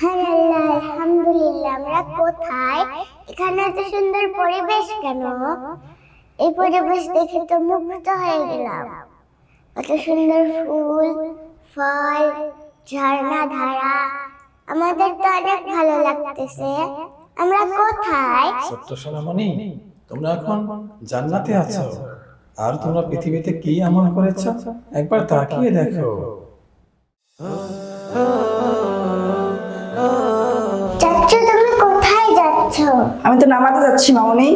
হ্যাঁ আলহামদুলিল্লাহ আমরা কোথায়? এখানে এত সুন্দর পরিবেশ কেন? এই পরিবেশ দেখে তো মুগ্ধ হয়ে গেলাম। কত সুন্দর ফুল ফল ঝর্ণা ধারা আমাদের তো অনেক ভালো লাগতেছে। আমরা কোথায়? সত্য সোনামণি তোমরা এখন জান্নাতে আছো। আর তোমরা পৃথিবীতে কি আমল করেছ? একবার তাকিয়ে দেখো। যাচ্ছি মামনি।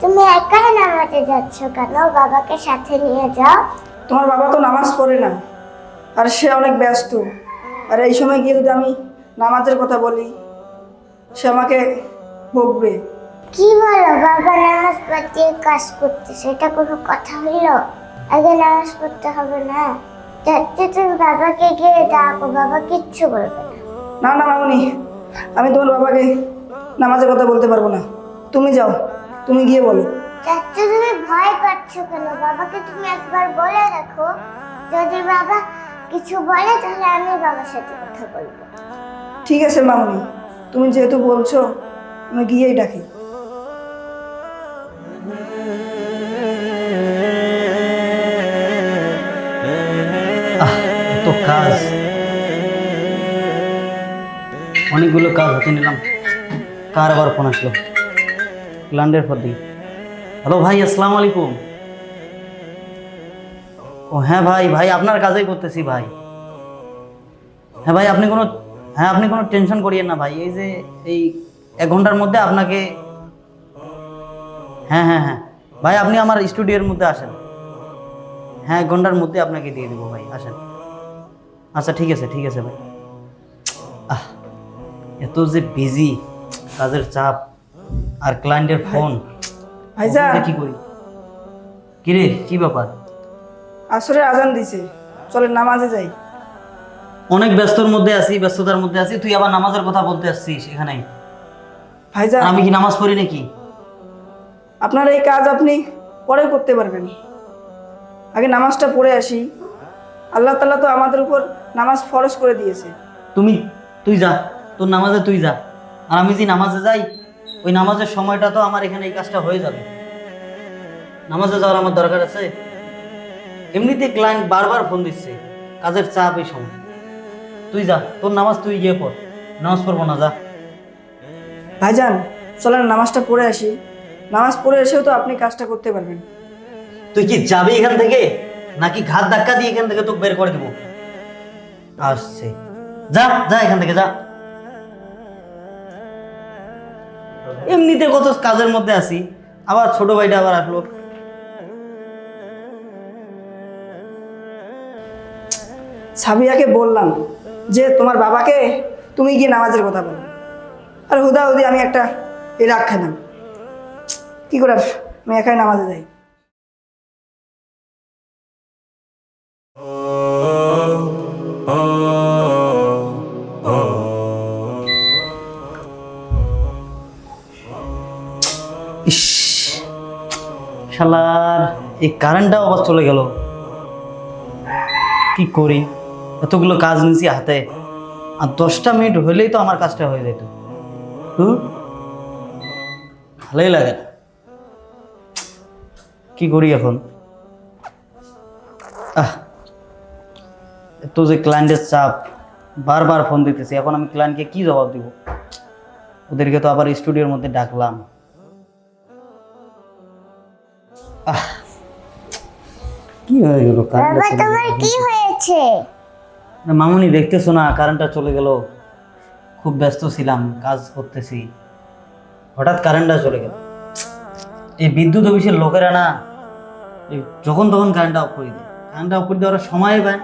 তুমি একাই নামাতে যাচ্ছ কেন? বাবাকে সাথে নিয়ে যাও। তোমার বাবা তো নামাজ পড়ে না। আর সে অনেক ব্যস্ত। আর এই সময় গিয়ে যদি আমি নামাজের কথা বলি সে আমাকে বকবে। কি বলো? বাবা নামাজ পড়তে কাজ করতে সেটা কোনো কথা হইল? আগে নামাজ পড়তে হবে না। যাচ্ছে তুমি বাবাকে গিয়ে ডাকো। বাবা কিচ্ছু বলবে না। না না মামনি। আমি তোমার বাবাকে নামাজের কথা বলতে পারব না। তুমি যাও তুমি গিয়ে বলো। যাচ্ছে তুমি ভয় পাচ্ছ কেন? বাবাকে তুমি একবার বলে দেখো। যদি বাবা কিছু বলে তাহলে আমি বাবার সাথে কথা বলব। ঠিক আছে মামনি তুমি যেহেতু বলছো আমি গিয়েই ডাকি। আহ, এত কাজ। অনেকগুলো কাজ হাতে নিলাম। কার আবার ফোন আসলো? ক্লান্ডের পর দিকে হ্যালো ভাই, আসসালামু আলাইকুম। ও হ্যাঁ ভাই ভাই আপনার কাজই করতেছি ভাই। হ্যাঁ ভাই, আপনি কোনো হ্যাঁ আপনি কোনো টেনশন করিয়েন না ভাই। এই যে এই এক ঘণ্টার মধ্যে আপনাকে হ্যাঁ হ্যাঁ হ্যাঁ। ভাই, আপনি আমার স্টুডিওর মধ্যে আসেন। হ্যাঁ এক ঘণ্টার মধ্যে আপনাকে দিয়ে দেবো ভাই, আসেন। আচ্ছা ঠিক আছে ঠিক আছে ভাই। আহ, এত যে বিজি কাজের চাপ। আর ক্লায়েন্টের ফোন ভাইজান কি করি? কিরে কি ব্যাপার? আসরে আজান দিছে। চলে নামাজে যাই। অনেক ব্যস্তর মধ্যে আছি ব্যস্ততার মধ্যে আছি। তুই আবার নামাজের কথা বলতে আসছিস এখানে। ভাইজান আমি কি নামাজ পড়ি নাকি? আপনার এই কাজ আপনি পরে করতে পারবেন। আগে নামাজটা পড়ে আসি। আল্লাহ তালা তো আমাদের উপর নামাজ ফরজ করে দিয়েছে। তুমি তুই যা। তোর নামাজে তুই যা। আর আমি যে নামাজে যাই ওই নামাজের সময়টা তো আমার এখানে এই কাজটা হয়ে যাবে। নামাজে যাওয়ার আমার দরকার আছে? এমনিতে ক্লায়েন্ট বারবার ফোন দিচ্ছে কাজের চাপ এই সময়। তুই যা তোর নামাজ তুই গিয়ে পড় নামাজ পড়ব না যা। ভাইজান চলেন নামাজটা পড়ে আসি। নামাজ পড়ে এসেও তো আপনি কাজটা করতে পারবেন। তুই কি যাবি এখান থেকে? নাকি ঘাত ধাক্কা দিয়ে এখান থেকে তোকে বের করে দেবো? আসছে। যা যা এখান থেকে যা। এমনিতে কত কাজের মধ্যে আছি। আবার ছোট ভাইটা আবার আসলো। সাবিয়াকে বললাম যে, তোমার বাবাকে তুমি গিয়ে নামাজের কথা বলো। আর হুদা হুদি, আমি একটা এই রাখা কী করার? আমি একাই নামাজে যাই। শালার, এই কারেন্টটাও আবার চলে গেল। কি করি? এতগুলো কাজ নিয়েছি হাতে। আর দশটা মিনিট হলেই তো আমার কাজটা হয়ে যেত। হুম? ভালোই লাগে না। কি করি এখন? আহ! এত যে ক্লায়েন্টের চাপ, বারবার ফোন দিতেছি। এখন আমি ক্লায়েন্টকে কি জবাব দিব? ওদেরকে তো আবার স্টুডিওর মধ্যে ডাকলাম। কি হয়ে গেল? বাবা তোমার কি হয়েছে? না মামুনি দেখতেছো না কারেন্টটা চলে গেল। খুব ব্যস্ত ছিলাম কাজ করতেছি। হঠাৎ কারেন্টটা চলে গেল। এই বিদ্যুৎ অফিসের লোকেরা না যখন তখন কারেন্টটা অফ করে দেয়। কারেন্টটা অফ করে দেওয়ার সময় পায়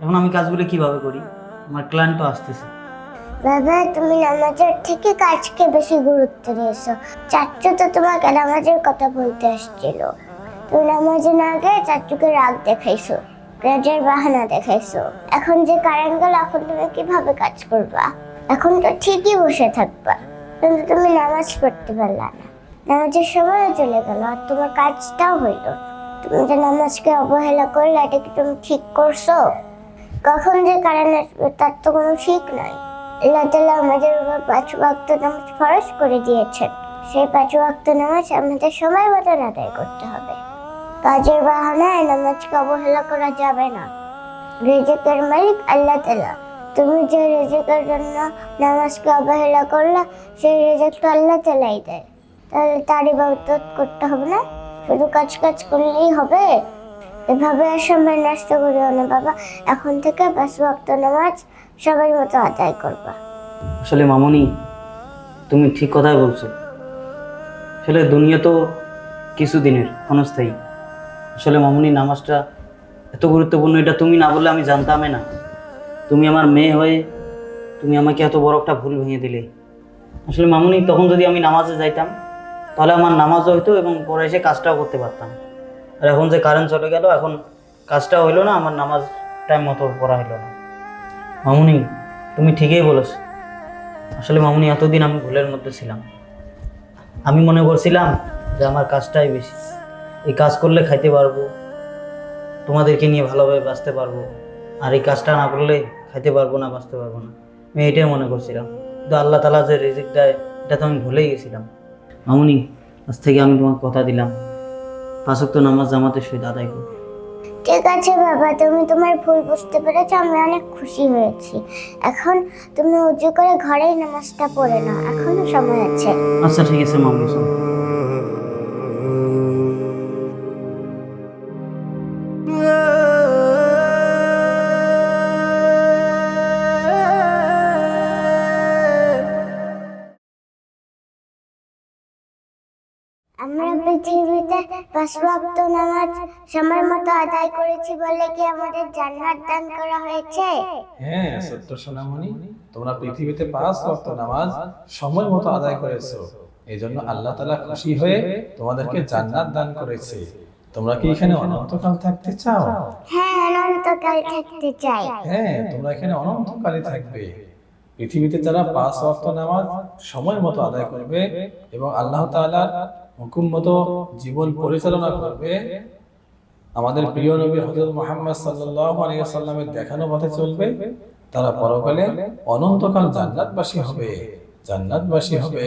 এখন আমি কাজগুলো কীভাবে করি? আমার ক্লায়েন্ট তো আসতেছে। বাবা, তুমি নামাজের থেকে কাজকে বেশি গুরুত্ব দিয়েছ। চাচ্চু তো তোমাকে নামাজের কথা বলতে আসছিল। তুমি নামাজে না গিয়ে চাচ্চুকে রাগ দেখাইছো কাজের বাহানা দেখাইছো। এখন যে কারেন্ট গেল এখন তুমি কীভাবে কাজ করবা? এখন তো ঠিকই বসে থাকবা। কিন্তু তুমি নামাজ পড়তে পারলা না। নামাজের সময়ও চলে গেল আর তোমার কাজটাও হইল তুমি যে নামাজকে অবহেলা করলে, এটা কি তুমি ঠিক করছ? কখন যে কারেন্ট আসবে, তার তো কোনো ঠিক নাই। আল্লাহ তালা আমাদের উপর পাঁচ ওয়াক্ত নামাজ ফরজ করে দিয়েছেন। সেই পাঁচ ওয়াক্ত নামাজ আমাদের সময় মতন আদায় করতে হবে। কাজের বাহানায় নামাজকে অবহেলা করা যাবে না। রেজেকের মালিক আল্লাহ তালা তুমি যে রেজেকের জন্য নামাজকে অবহেলা করলা, সেই রেজেক তো আল্লাহ তালাই দেয়। তাহলে তার ইবাদত করতে হবে না? শুধু কাজ কাজ করলেই হবে? এভাবে আর সময় নষ্ট করিও না বাবা। এখন থেকে পাঁচ ওয়াক্ত নামাজ সবার মতো আদায় করবা। আসলে মামুনি, তুমি ঠিক কথাই বলছো। আসলে দুনিয়া তো কিছুদিনের, ক্ষণস্থায়ী। আসলে মামুনি, নামাজটা এত গুরুত্বপূর্ণ, এটা তুমি না বললে আমি জানতামই না। তুমি আমার মেয়ে হয়ে তুমি আমাকে এত বড় একটা ভুল ভেঙে দিলে। আসলে মামুনি, তখন যদি আমি নামাজে যাইতাম, তাহলে আমার নামাজও হইতো এবং পরে এসে কাজটাও করতে পারতাম। আর এখন যে কারেন্ট চলে গেল, এখন কাজটা হইল না, আমার নামাজ টাইম মতো পড়া হইল না। মামুনি, তুমি ঠিকই বলেছ। আসলে মামুনি, এতদিন আমি ভুলের মধ্যে ছিলাম। আমি মনে করছিলাম যে আমার কাজটাই বেশি। এই কাজ করলে খাইতে পারব, তোমাদেরকে নিয়ে ভালোভাবে বাঁচতে পারব। আর এই কাজটা না করলে খাইতে পারব না, বাঁচতে পারব না। আমি এটাই মনে করছিলাম। কিন্তু আল্লাহ তালা যে রিজিক দেয়, এটা তো আমি ভুলেই গেছিলাম। মামুনি, আজ থেকে আমি তোমাকে কথা দিলাম। পাঁচক তো নামাজ জামাতে সহিত আদায় করব ঠিক আছে বাবা, তুমি তোমার ভুল বুঝতে পেরেছ, আমি অনেক খুশি হয়েছি। এখন তুমি উজু করে ঘরেই নামাজটা পড়ে নাও, এখনও সময় আছে। আচ্ছা ঠিক আছে, মামুনি নামাজ সময় মতো আদায় করেছি বলে কি আমাদের জান্নাত দান করা হয়েছে? হ্যাঁ সত্য সোনামণি তোমরা পৃথিবীতে পাঁচ ওয়াক্ত নামাজ সময় মতো আদায় করেছ। এই জন্য আল্লাহ তালা খুশি হয়ে তোমাদেরকে জান্নাত দান করেছে। তোমরা কি এখানে অনন্তকাল থাকতে চাও? হ্যাঁ অনন্তকাল থাকতে চাই। হ্যাঁ তোমরা এখানে অনন্তকালে থাকবে। পৃথিবীতে যারা পাঁচ ওয়াক্ত নামাজ সময় মতো আদায় করবে এবং আল্লাহ তাআলার হুকুম মতো জীবন পরিচালনা করবে। আমাদের প্রিয় নবী হজরত মোহাম্মদ সাল্লামের দেখানো পথে চলবে। তারা পরকালে অনন্তকাল জান্নাতবাসী হবে। জান্নাতবাসী হবে।